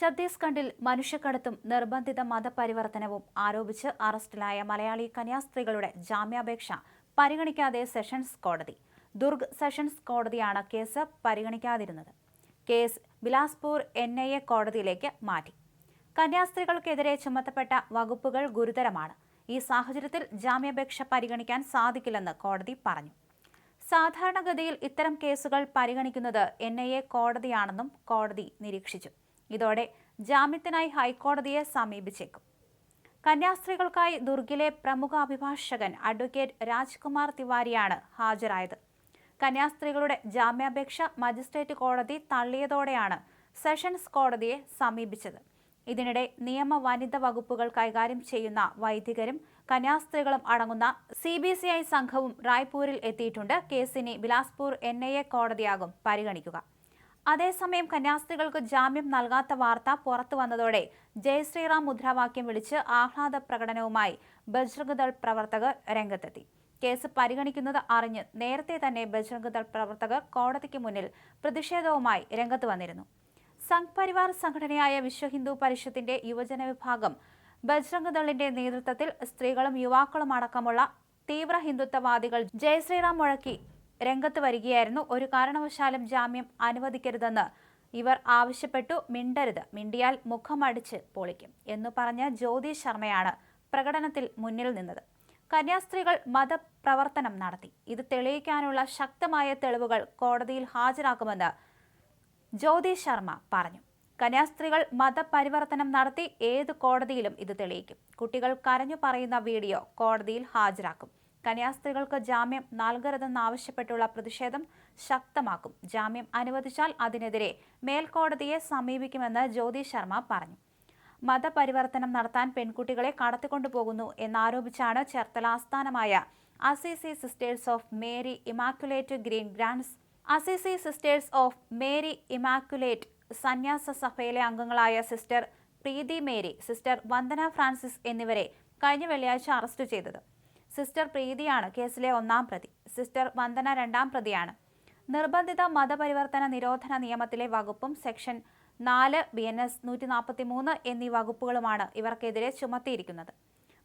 ഛത്തീസ്ഗഡിൽ മനുഷ്യക്കടത്തും നിർബന്ധിത മതപരിവർത്തനവും ആരോപിച്ച് അറസ്റ്റിലായ മലയാളി കന്യാസ്ത്രീകളുടെ ജാമ്യാപേക്ഷ പരിഗണിക്കാതെ സെഷൻസ് കോടതി. ദുർഗ് സെഷൻസ് കോടതിയാണ് case പരിഗണിക്കാതിരുന്നത്. Case Bilaspur N I A കോടതിയിലേക്ക് മാറ്റി. കന്യാസ്ത്രീകൾക്കെതിരെ ചുമത്തപ്പെട്ട വകുപ്പുകൾ ഗുരുതരമാണ്. ഈ സാഹചര്യത്തിൽ ജാമ്യാപേക്ഷ പരിഗണിക്കാൻ സാധിക്കില്ലെന്ന് കോടതി പറഞ്ഞു. സാധാരണഗതിയിൽ ഇത്തരം കേസുകൾ പരിഗണിക്കുന്നത് എൻ ഐ എ കോടതിയാണെന്നും കോടതി നിരീക്ഷിച്ചു. ഇതോടെ ജാമ്യത്തിനായി ഹൈക്കോടതിയെ സമീപിച്ചേക്കും. കന്യാസ്ത്രീകൾക്കായി ദുർഗിലെ പ്രമുഖ അഭിഭാഷകൻ അഡ്വക്കേറ്റ് രാജ്കുമാർ തിവാരിയാണ് ഹാജരായത്. കന്യാസ്ത്രീകളുടെ ജാമ്യാപേക്ഷ മജിസ്ട്രേറ്റ് കോടതി തള്ളിയതോടെയാണ് സെഷൻസ് കോടതിയെ സമീപിച്ചത്. ഇതിനിടെ നിയമ വനിത വകുപ്പുകൾ കൈകാര്യം ചെയ്യുന്ന വൈദികരും കന്യാസ്ത്രീകളും അടങ്ങുന്ന സി ബി സി ഐ സംഘവും റായ്പൂരിൽ എത്തിയിട്ടുണ്ട്. കേസിനെ ബിലാസ്പൂർ എൻ ഐ എ കോടതിയാകും പരിഗണിക്കുക. അതേസമയം കന്യാസ്ത്രീകൾക്ക് ജാമ്യം നൽകാത്ത വാർത്ത പുറത്തു വന്നതോടെ ജയശ്രീറാം മുദ്രാവാക്യം വിളിച്ച് ആഹ്ലാദ പ്രകടനവുമായി ബജ്രംഗ്ദൾ പ്രവർത്തകർ രംഗത്തെത്തി. കേസ് പരിഗണിക്കുന്നത് അറിഞ്ഞ് നേരത്തെ തന്നെ ബജ്രംഗ്ദൾ പ്രവർത്തകർ കോടതിക്ക് മുന്നിൽ പ്രതിഷേധവുമായി രംഗത്ത് വന്നിരുന്നു. സംഘ് പരിവാർ സംഘടനയായ വിശ്വ ഹിന്ദു പരിഷത്തിന്റെ യുവജന വിഭാഗം ബജ്രംഗ് ദളിന്റെ നേതൃത്വത്തിൽ സ്ത്രീകളും യുവാക്കളും അടക്കമുള്ള തീവ്ര ഹിന്ദുത്വവാദികൾ ജയശ്രീറാം മുഴക്കി രംഗത്ത് വരികയായിരുന്നു. ഒരു കാരണവശാലും ജാമ്യം അനുവദിക്കരുതെന്ന് ഇവർ ആവശ്യപ്പെട്ടു. മിണ്ടരുത്. മിണ്ടിയാൽ മുഖമടിച്ച് പൊളിക്കും എന്ന് പറഞ്ഞ ജ്യോതി ശർമ്മയാണ് പ്രകടനത്തിൽ മുന്നിൽ നിന്നത്. കന്യാസ്ത്രീകൾ മതപ്രവർത്തനം നടത്തി. ഇത് തെളിയിക്കാനുള്ള ശക്തമായ തെളിവുകൾ കോടതിയിൽ ഹാജരാക്കുമെന്ന് ജ്യോതി ശർമ്മ പറഞ്ഞു. കന്യാസ്ത്രീകൾ മതപരിവർത്തനം നടത്തി ഏത് കോടതിയിലും ഇത് തെളിയിക്കും. കുട്ടികൾ കരഞ്ഞു പറയുന്ന വീഡിയോ കോടതിയിൽ ഹാജരാക്കും. കന്യാസ്ത്രീകൾക്ക് ജാമ്യം നൽകരുതെന്നാവശ്യപ്പെട്ടുള്ള പ്രതിഷേധം ശക്തമാക്കും. ജാമ്യം അനുവദിച്ചാൽ അതിനെതിരെ മേൽക്കോടതിയെ സമീപിക്കുമെന്ന് ജ്യോതി ശർമ്മ പറഞ്ഞു. മതപരിവർത്തനം നടത്താൻ പെൺകുട്ടികളെ കടത്തിക്കൊണ്ടുപോകുന്നു എന്നാരോപിച്ചാണ് ചേർത്തല ആസ്ഥാനമായ Assisi Sisters of Mary Immaculate green grants Assisi Sisters of Mary Immaculate സന്യാസ സഭയിലെ അംഗങ്ങളായ Sister Preethi Mary Sister Vandana Francis എന്നിവരെ കഴിഞ്ഞ വെള്ളിയാഴ്ച അറസ്റ്റ് ചെയ്തത്. സിസ്റ്റർ പ്രീതിയാണ് കേസിലെ ഒന്നാം പ്രതി. സിസ്റ്റർ വന്ദന രണ്ടാം പ്രതിയാണ്. നിർബന്ധിത മതപരിവർത്തന നിരോധന നിയമത്തിലെ വകുപ്പും സെക്ഷൻ നാല് ബി എൻ എസ് നൂറ്റി നാൽപ്പത്തി മൂന്ന് എന്നീ വകുപ്പുകളുമാണ് ഇവർക്കെതിരെ ചുമത്തിയിരിക്കുന്നത്.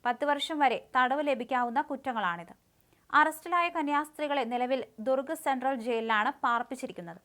പത്ത് വർഷം വരെ തടവ് ലഭിക്കാവുന്ന കുറ്റങ്ങളാണിത്. അറസ്റ്റിലായ കന്യാസ്ത്രീകളെ നിലവിൽ ദുർഗ് സെൻട്രൽ ജയിലിലാണ് പാർപ്പിച്ചിരിക്കുന്നത്.